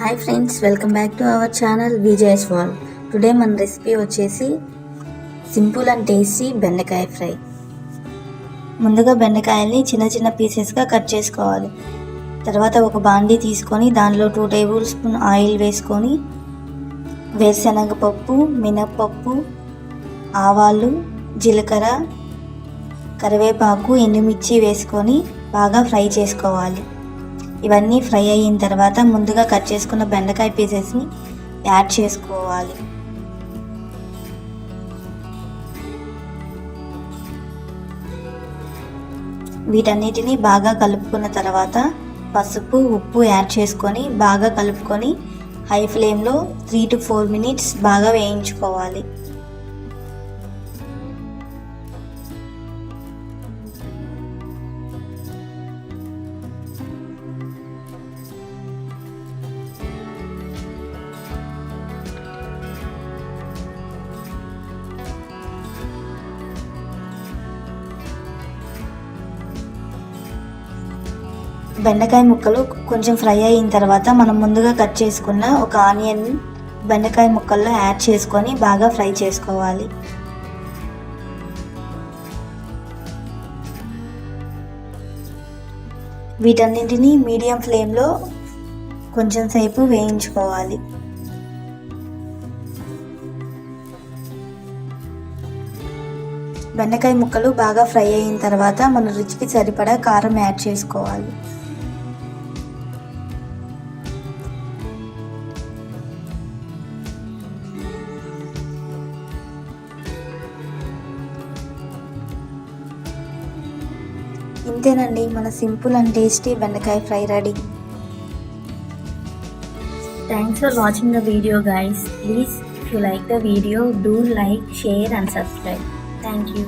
Hi friends welcome back to our channel Vijaya's wall today మన recipe వచ్చేసి simple and tasty బెండకాయ fry. ముందుగా బెండకాయల్ని చిన్న చిన్న పీసెస్గా కట్ చేసుకోవాలి. తర్వాత ఒక బాండీ తీసుకొని దానిలో టూ టేబుల్ స్పూన్ ఆయిల్ వేసుకొని వేరుశనగపప్పు మినప్పప్పు ఆవాలు జీలకర్ర కరివేపాకు ఎండుమిర్చి వేసుకొని బాగా ఫ్రై చేసుకోవాలి. ఇవన్నీ ఫ్రై అయిన తర్వాత ముందుగా కట్ చేసుకున్న బెండకాయ పీసెస్ని యాడ్ చేసుకోవాలి. వీటన్నిటిని బాగా కలుపుకున్న తర్వాత పసుపు ఉప్పు యాడ్ చేసుకొని బాగా కలుపుకొని హై ఫ్లేమ్లో త్రీ టు ఫోర్ మినిట్స్ బాగా వేయించుకోవాలి. బెండకాయ ముక్కలు కొంచెం ఫ్రై అయిన తర్వాత మనం ముందుగా కట్ చేసుకున్న ఒక ఆనియన్ బెండకాయ ముక్కల్లో యాడ్ చేసుకొని బాగా ఫ్రై చేసుకోవాలి. వీటన్నింటినీ మీడియం ఫ్లేమ్లో కొంచెం సేపు వేయించుకోవాలి. బెండకాయ ముక్కలు బాగా ఫ్రై అయిన తర్వాత మన రుచికి సరిపడా కారం యాడ్ చేసుకోవాలి. ఇంతేనండి మన సింపుల్ అండ్ టేస్టీ బెండకాయ fry ready. Thanks for watching the video guys please if you like the video do like share and subscribe thank you